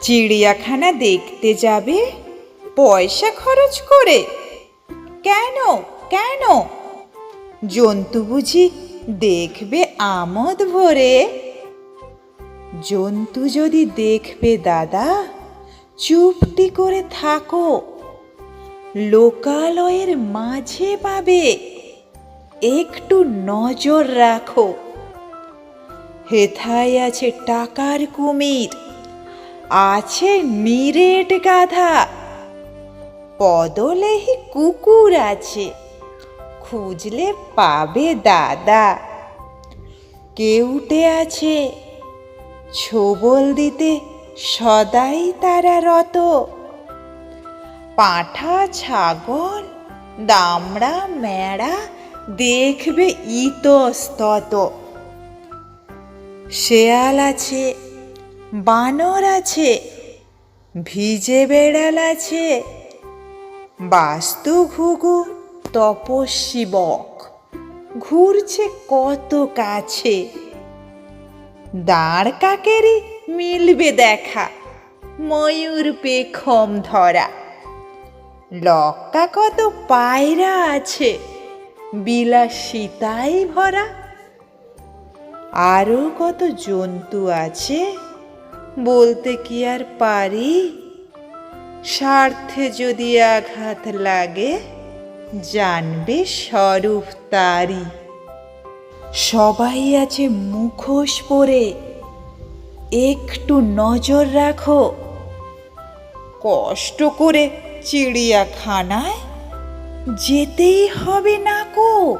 চিড়িয়াখানা দেখতে যাবে? পয়সা খরচ করে। কেন কেন? জন্তু বুঝি দেখবে আমোদ ভরে। জন্তু যদি দেখবে দাদা, চুপটি করে থাকো। লোকালয়ের মাঝে পাবে। একটু নজর রাখো। হেথায় আছে টাকার কুমির। আছে নিরেট গাধা। পদলেহি কুকুর আছে, খুঁজলে পাবে দাদা। কেউটে আছে, ছোবল দিতে সদাই তারা রত। পাঁঠা, ছাগল, দামড়া মেড়া দেখবে ইতস্তত। শেয়াল আছে বানর আছে, ভিজে বেড়াল আছে। বাস্তু ঘুঘু তপস্বী বক, ঘুরছে কত কাছে। দাঁড় কাকেরই মিলবে দেখা, ময়ূর পেখম ধরা। লক্কা কত পায়রা আছে, বিলাসিতাই ভরা। আরও কত জন্তু আছে বলতে কি আর পারি? স্বার্থে যদি আঘাত লাগে, জানবে স্বরূপ তারি। সবাই আছে মুখোশ পরে, একটু নজর রাখো। কষ্ট করে চিড়িয়াখানায় যেতেই হবে না কো?